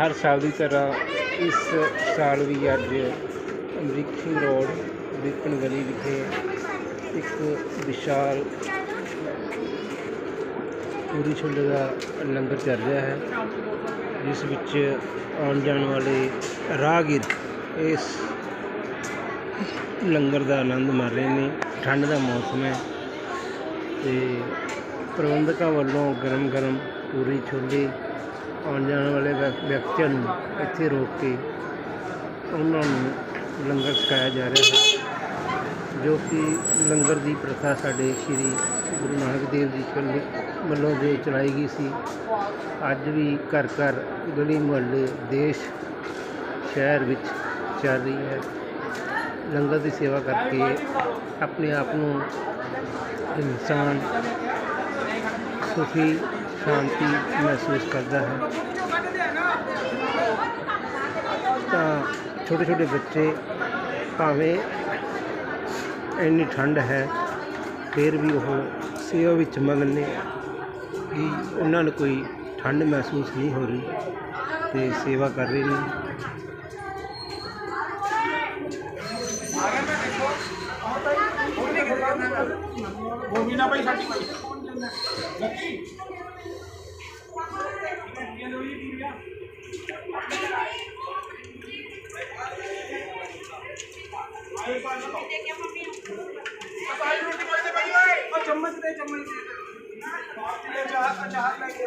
ਹਰ ਸਾਲ ਦੀ ਤਰ੍ਹਾਂ ਇਸ ਸਾਲ ਵੀ ਅੱਜ ਅਮਰੀਕ ਰੋਡ ਵਿਪਨ ਗਲੀ ਵਿਖੇ ਇੱਕ ਵਿਸ਼ਾਲ ਪੂਰੀ ਛੋਲੇ ਦਾ ਲੰਗਰ ਚੱਲ ਰਿਹਾ ਹੈ, ਜਿਸ ਵਿੱਚ ਆਉਣ ਜਾਣ ਵਾਲੇ ਰਾਹਗੀਰ ਇਸ ਲੰਗਰ ਦਾ ਆਨੰਦ ਮਾਰ ਰਹੇ ਨੇ। ਠੰਡ ਦਾ ਮੌਸਮ ਹੈ ਤੇ ਪ੍ਰਬੰਧਕਾਂ ਵੱਲੋਂ ਗਰਮ ਗਰਮ ਪੂਰੀ ਛੋਲੇ ਆਉਣ ਜਾਣ ਵਾਲੇ ਵਿਅਕਤੀਆਂ ਨੂੰ ਇੱਥੇ ਰੋਕ ਕੇ ਉਹਨਾਂ ਨੂੰ ਲੰਗਰ ਛਕਾਇਆ ਜਾ ਰਿਹਾ ਹੈ, ਜੋ ਕਿ ਲੰਗਰ ਦੀ ਪ੍ਰਥਾ ਸਾਡੇ ਸ੍ਰੀ ਗੁਰੂ ਨਾਨਕ ਦੇਵ ਜੀ ਵੱਲੋਂ ਵੱਲੋਂ ਜੋ ਚਲਾਈ ਗਈ ਸੀ, ਅੱਜ ਵੀ ਘਰ ਘਰ ਗਲੀ ਮੁਹੱਲੇ ਦੇਸ਼, ਸ਼ਹਿਰ ਵਿੱਚ ਚੱਲ ਰਹੀ ਹੈ। ਲੰਗਰ ਦੀ ਸੇਵਾ ਕਰਕੇ ਆਪਣੇ ਆਪ ਨੂੰ ਇਨਸਾਨ ਸੁਖੀ ਸ਼ਾਂਤੀ ਮਹਿਸੂਸ ਕਰਦਾ ਹੈ। ਤਾਂ ਛੋਟੇ ਛੋਟੇ ਬੱਚੇ ਭਾਵੇਂ ਇੰਨੀ ਠੰਡ ਹੈ, ਫਿਰ ਵੀ ਉਹ ਸੇਵਾ ਵਿੱਚ ਮਗਨ ਨੇ ਕਿ ਉਹਨਾਂ ਨੂੰ ਕੋਈ ਠੰਡ ਮਹਿਸੂਸ ਨਹੀਂ ਹੋ ਰਹੀ ਤੇ ਸੇਵਾ ਕਰ ਰਹੇ ਨੇ। ਗੋਬੀ ਨਾ ਭਾਈ ਸਾਡੀ ਭਾਈ। ਚਮਚ ਦੇ ਚਮਚ ਦੇ ਚਾਹ ਚਾਹ ਲੈ ਕੇ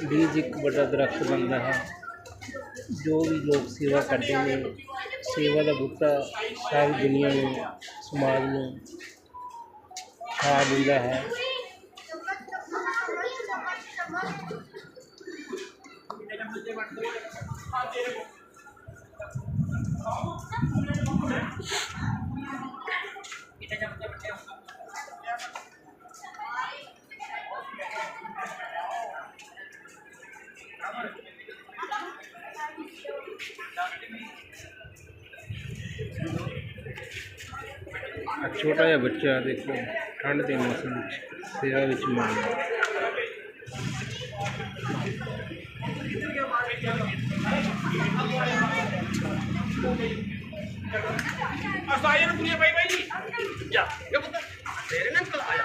ਬੀਜ ਇੱਕ ਵੱਡਾ ਦਰਖਤ ਬਣਦਾ ਹੈ ਜੋ ਵੀ ਲੋਕ ਸੇਵਾ ਕਰਦੇ ਨੇ ਸੇਵਾ ਦਾ ਬੂਟਾ ਸਾਰੀ ਦੁਨੀਆ ਨੂੰ ਸਮਾਜ ਨੂੰ ਖਾ ਦਿੰਦਾ ਹੈ ਆਹ ਛੋਟਾ ਜਿਹਾ ਬੱਚਾ ਦੇਖੋ, ਠੰਡ ਦੇ ਮੌਸਮ ਵਿੱਚ ਸੇਵਾ ਵਿੱਚ ਮਗਨ ਹੈ। ਅਸਾਈ ਨੂੰ ਪੂਰੀ ਜੀ ਜਾ, ਇਹ ਪੁੱਤ, ਤੇਰੇ ਨਾਲ ਕਲ ਆਇਆ